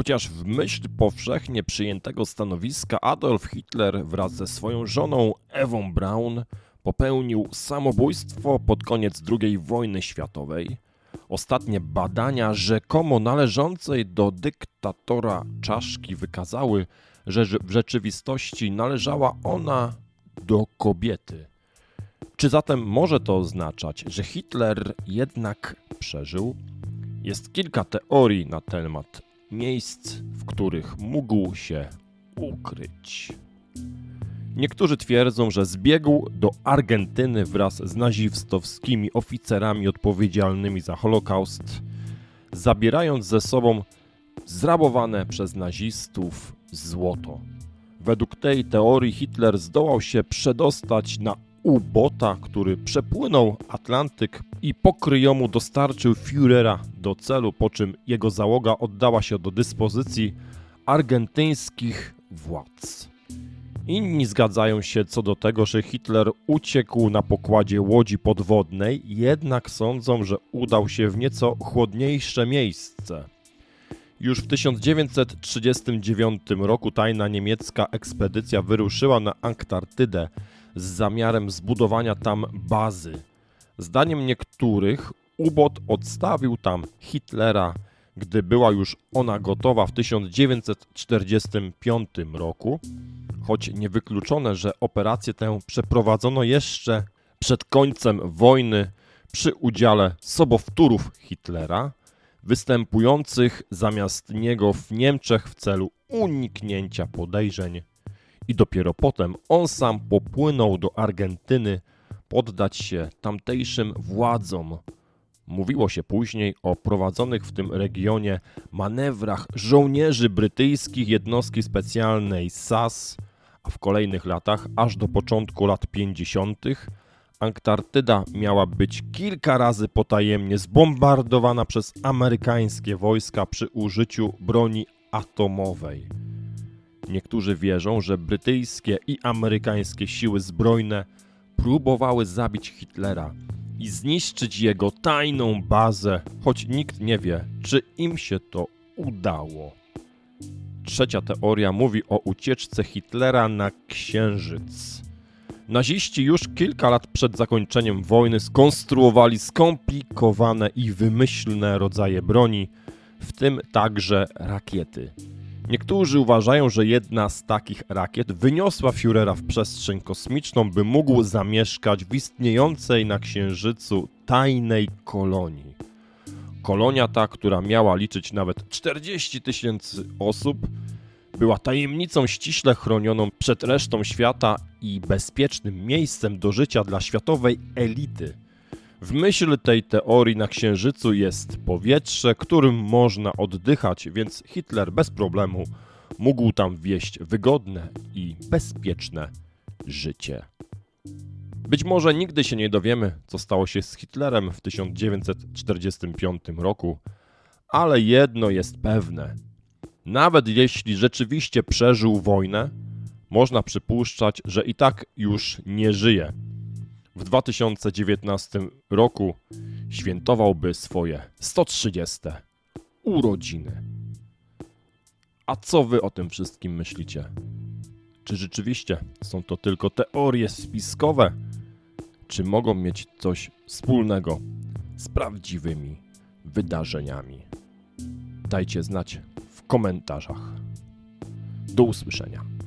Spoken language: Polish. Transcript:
Chociaż w myśl powszechnie przyjętego stanowiska Adolf Hitler wraz ze swoją żoną Ewą Braun popełnił samobójstwo pod koniec II wojny światowej, ostatnie badania rzekomo należącej do dyktatora czaszki wykazały, że w rzeczywistości należała ona do kobiety. Czy zatem może to oznaczać, że Hitler jednak przeżył? Jest kilka teorii na temat miejsc, w których mógł się ukryć. Niektórzy twierdzą, że zbiegł do Argentyny wraz z nazistowskimi oficerami odpowiedzialnymi za Holokaust, zabierając ze sobą zrabowane przez nazistów złoto. Według tej teorii Hitler zdołał się przedostać na ubota, który przepłynął Atlantyk i pokryjomu dostarczył Führera do celu, po czym jego załoga oddała się do dyspozycji argentyńskich władz. Inni zgadzają się co do tego, że Hitler uciekł na pokładzie łodzi podwodnej, jednak sądzą, że udał się w nieco chłodniejsze miejsce. Już w 1939 roku tajna niemiecka ekspedycja wyruszyła na Antarktydę z zamiarem zbudowania tam bazy. Zdaniem niektórych ubot odstawił tam Hitlera, gdy była już ona gotowa w 1945 roku, choć niewykluczone, że operację tę przeprowadzono jeszcze przed końcem wojny przy udziale sobowtórów Hitlera, występujących zamiast niego w Niemczech w celu uniknięcia podejrzeń. I dopiero potem on sam popłynął do Argentyny poddać się tamtejszym władzom. Mówiło się później o prowadzonych w tym regionie manewrach żołnierzy brytyjskich jednostki specjalnej SAS, a w kolejnych latach, aż do początku lat 50., Antarktyda miała być kilka razy potajemnie zbombardowana przez amerykańskie wojska przy użyciu broni atomowej. Niektórzy wierzą, że brytyjskie i amerykańskie siły zbrojne próbowały zabić Hitlera i zniszczyć jego tajną bazę, choć nikt nie wie, czy im się to udało. Trzecia teoria mówi o ucieczce Hitlera na Księżyc. Naziści już kilka lat przed zakończeniem wojny skonstruowali skomplikowane i wymyślne rodzaje broni, w tym także rakiety. Niektórzy uważają, że jedna z takich rakiet wyniosła Führera w przestrzeń kosmiczną, by mógł zamieszkać w istniejącej na Księżycu tajnej kolonii. Kolonia ta, która miała liczyć nawet 40 tysięcy osób, była tajemnicą ściśle chronioną przed resztą świata i bezpiecznym miejscem do życia dla światowej elity. W myśl tej teorii na Księżycu jest powietrze, którym można oddychać, więc Hitler bez problemu mógł tam wieść wygodne i bezpieczne życie. Być może nigdy się nie dowiemy, co stało się z Hitlerem w 1945 roku, ale jedno jest pewne. Nawet jeśli rzeczywiście przeżył wojnę, można przypuszczać, że i tak już nie żyje. W 2019 roku świętowałby swoje 130 urodziny. A co wy o tym wszystkim myślicie? Czy rzeczywiście są to tylko teorie spiskowe? Czy mogą mieć coś wspólnego z prawdziwymi wydarzeniami? Dajcie znać w komentarzach. Do usłyszenia.